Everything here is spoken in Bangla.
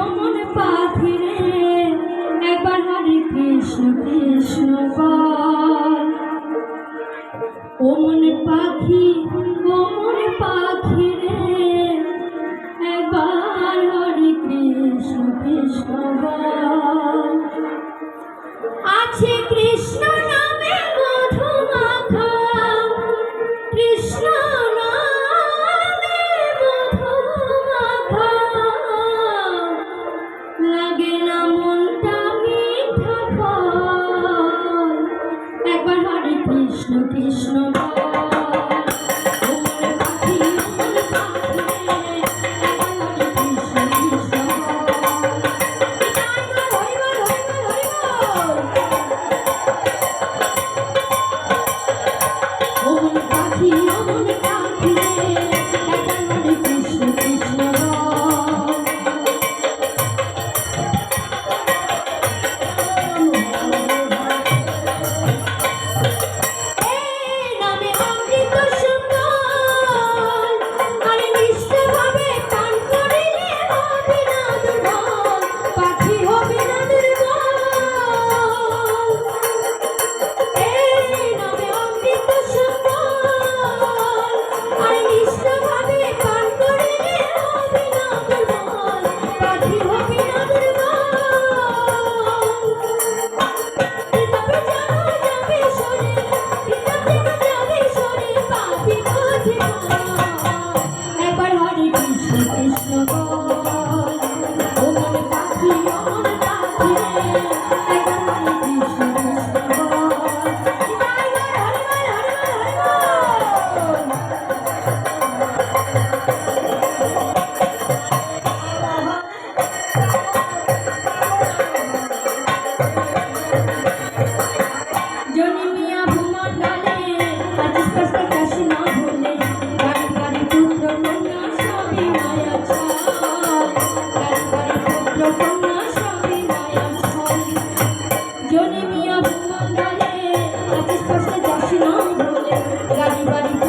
ভ্রমণ পাখিরে একবার হরে কৃষ্ণ কৃষ্ণ ও মনে পাখি কৃষ্ণ কৃষ্ণ জনে মিয়া ভুলে আজ স্পর্শে যাস না ভুলে গাড়ি বাড়ি